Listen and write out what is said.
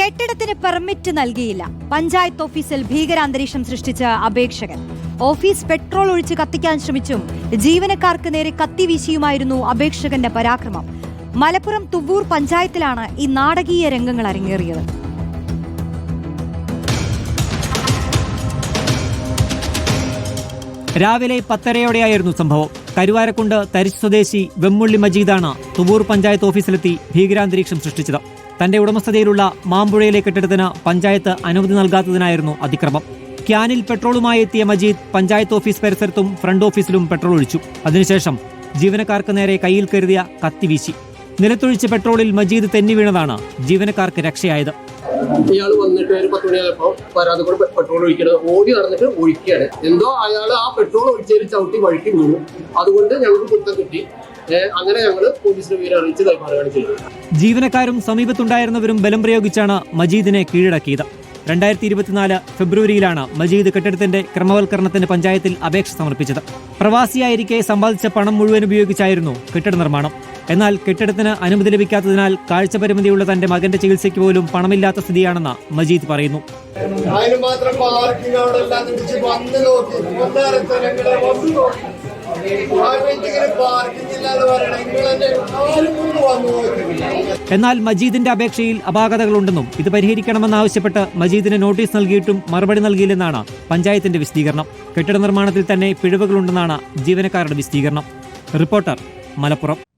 കെട്ടിടത്തിന് പെർമിറ്റ് നൽകിയില്ല. പഞ്ചായത്ത് ഓഫീസിൽ ഭീകരാന്തരീക്ഷം സൃഷ്ടിച്ച അപേക്ഷകൻ. ഓഫീസ് പെട്രോൾ ഒഴിച്ച് കത്തിക്കാൻ ശ്രമിച്ചും ജീവനക്കാർക്ക് നേരെ കത്തി കത്തിവീശിയുമായിരുന്നു അപേക്ഷകന്റെ പരാക്രമം. മലപ്പുറം തുവ്വൂർ പഞ്ചായത്തിലാണ് ഈ നാടകീയ രംഗങ്ങൾ അരങ്ങേറിയത്. രാവിലെ പത്തരയോടെയായിരുന്നു സംഭവം. കരുവാരക്കുണ്ട് തരിശ് സ്വദേശി വെമ്മുള്ളി മജീദാണ് തുവൂർ പഞ്ചായത്ത് ഓഫീസിലെത്തി ഭീകരാന്തരീക്ഷം സൃഷ്ടിച്ചത്. തന്റെ ഉടമസ്ഥതയിലുള്ള മാമ്പുഴയിലെ കെട്ടിടത്തിന് പഞ്ചായത്ത് അനുമതി നൽകാത്തതിനായിരുന്നു അതിക്രമം. ക്യാനിൽ പെട്രോളുമായി എത്തിയ മജീദ് പഞ്ചായത്ത് ഓഫീസ് പരിസരത്തും ഫ്രണ്ട് ഓഫീസിലും പെട്രോൾ ഒഴിച്ചു. അതിനുശേഷം ജീവനക്കാർക്ക് നേരെ കയ്യിൽ കരുതിയ കത്തി വീശി. നിലത്തൊഴിച്ച പെട്രോളിൽ മജീദ് തെന്നി വീണതാണ് ജീവനക്കാർക്ക് രക്ഷയായത്. ഇയാൾ വന്നിട്ട് ഒരു പത്ത് മണിയായപ്പോ പരാതി കൂടെ പെട്രോൾ ഒഴിക്കണത് ഓടി നടന്നിട്ട് ഒഴിക്കുകയാണ്. എന്തോ അയാൾ ആ പെട്രോൾ ഒഴിച്ചതിൽ ചവിട്ടി വഴിക്ക് വീണു. അതുകൊണ്ട് ഞങ്ങൾക്ക് കുറ്റം കിട്ടി. അങ്ങനെ ഞങ്ങൾ പോലീസിന് വിവരം അറിയിച്ച് കൈമാറുകയാണ് ചെയ്തത് ജീവനക്കാരും സമീപത്തുണ്ടായിരുന്നവരും ബലം പ്രയോഗിച്ചാണ് മജീദിനെ കീഴടക്കിയത്. രണ്ടായിരത്തി ഇരുപത്തിനാല് ഫെബ്രുവരിയിലാണ് മജീദ് കെട്ടിടത്തിന്റെ ക്രമവൽക്കരണത്തിന് പഞ്ചായത്തിൽ അപേക്ഷ സമർപ്പിച്ചത്. പ്രവാസിയായിരിക്കെ സമ്പാദിച്ച പണം മുഴുവൻ ഉപയോഗിച്ചായിരുന്നു കെട്ടിട നിർമ്മാണം. എന്നാൽ കെട്ടിടത്തിന് അനുമതി ലഭിക്കാത്തതിനാൽ കാഴ്ചപരിമിതിയുള്ള തന്റെ മകന്റെ ചികിത്സയ്ക്ക് പോലും പണമില്ലാത്ത സ്ഥിതിയാണെന്ന് മജീദ് പറയുന്നു. അതിന് മാത്രം പാർക്കിംഗ് അവിടെ വന്ന് നോക്കി. എന്നാൽ മജീദിന്റെ അപേക്ഷയിൽ അപാകതകളുണ്ടെന്നും ഇത് പരിഹരിക്കണമെന്നാവശ്യപ്പെട്ട് മജീദിന് നോട്ടീസ് നൽകിയിട്ടും മറുപടി നൽകിയില്ലെന്നാണ് പഞ്ചായത്തിന്റെ വിശദീകരണം. കെട്ടിട നിർമ്മാണത്തിൽ തന്നെ പിഴവുകളുണ്ടെന്നാണ് ജീവനക്കാരുടെ വിശദീകരണം. റിപ്പോർട്ടർ മലപ്പുറം.